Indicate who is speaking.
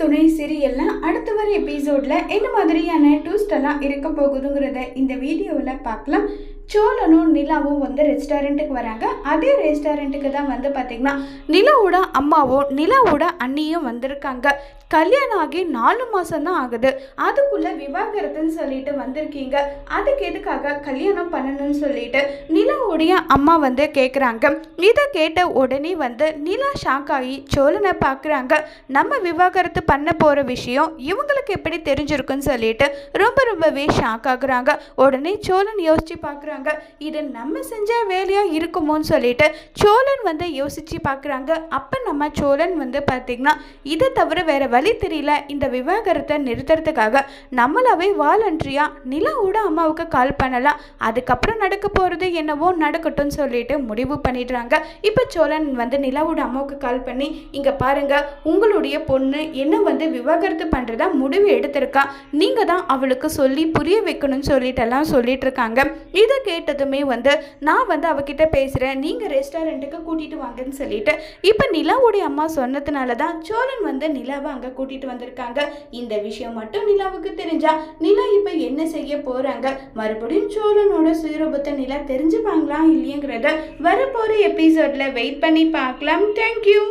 Speaker 1: துணை சீரியல்ல அடுத்த வர எபிசோட்ல என்ன மாதிரியான ட்விஸ்ட் எல்லாம் இருக்க போகுதுங்கிறத இந்த வீடியோவில் பார்க்கலாம். சோழனும் நிலாவும் வந்து ரெஸ்டாரண்ட்டுக்கு வராங்க. அதே ரெஸ்டாரண்ட்டுக்கு தான் வந்து பார்த்திங்கன்னா நிலாவோட அம்மாவும் நிலாவோட அண்ணியும் வந்திருக்காங்க. கல்யாணம் ஆகி நாலு மாதம் தான் ஆகுது. அதுக்குள்ளே விவாகரத்துன்னு சொல்லிட்டு வந்திருக்கீங்க. அதுக்கு எதுக்காக கல்யாணம் பண்ணணும்னு சொல்லிட்டு நிலாவுடைய அம்மா வந்து கேட்குறாங்க இதை கேட்ட உடனே வந்து நிலா ஷாக் ஆகி சோழனை பார்க்குறாங்க நம்ம விவாகரத்து பண்ண போகிற விஷயம் இவங்களுக்கு எப்படி தெரிஞ்சிருக்குன்னு சொல்லிட்டு ரொம்ப ரொம்பவே ஷாக் ஆகுறாங்க. உடனே சோழன் யோசிச்சு பார்க்குறாங்க இது நம்ம செஞ்ச வேலையாக இருக்குமோன்னு சொல்லிட்டு சோழன் வந்து யோசித்து பார்க்குறாங்க. அப்போ நம்ம சோழன் வந்து பார்த்திங்கன்னா இதை தவிர வேறு வழி தெரியல. இந்த விவாகரத்தை நிறுத்துறதுக்காக நம்மளாவே வாலண்ட்ரியா நிலாவோட அம்மாவுக்கு கால் பண்ணலாம். அதுக்கப்புறம் நடக்க போகிறது என்னவோ நடக்கட்டும்னு சொல்லிட்டு முடிவு பண்ணிடுறாங்க. இப்போ சோழன் வந்து நிலாவோட அம்மாவுக்கு கால் பண்ணி இங்கே பாருங்க உங்களுடைய பொண்ணு என்ன வந்து விவாகரத்து பண்ணுறதா முடிவு எடுத்திருக்கா. நீங்கள் தான் அவளுக்கு சொல்லி புரிய வைக்கணும்னு சொல்லிட்டு எல்லாம் சொல்லிட்டு இருக்காங்க. இதை கேட்டதுமே வந்து நான் வந்து அவகிட்ட பேசுகிறேன் நீங்கள் ரெஸ்டாரண்ட்டுக்கு கூட்டிகிட்டு வாங்கன்னு சொல்லிட்டு இப்போ நிலாவுடைய அம்மா சொன்னதுனால தான் சோழன் வந்து நிலாவை அங்கே கூட்டிகிட்டு வந்திருக்காங்க. இந்த விஷயம் மட்டும் நிலாவுக்கு தெரிஞ்சா நிலா இப்போ என்ன செய்ய போகிறாங்க மறுபடியும் சோழனோட சுயரூபத்தை நிலா தெரிஞ்சுப்பாங்களா இல்லையங்கிறத வரப்போகிற எபிசோடில் வெயிட் பண்ணி பார்க்கலாம். தேங்க்யூ